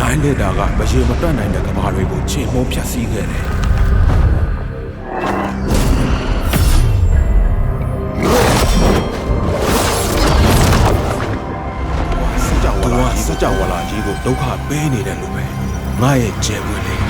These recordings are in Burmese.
နိုင်နေတာကမရေမတွက်နိုင်တဲ့ကဘာတွေကိုချိန်မှုန်းဖြတ်စည်းခဲ့တယ်စကြဝဠာကြီးစကြဝဠာကြီးကိုဒုက္ခပေးနေတယ်လို့ပဲငါရဲ့ကျဲဝင်လေ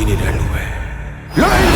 သူကစကြ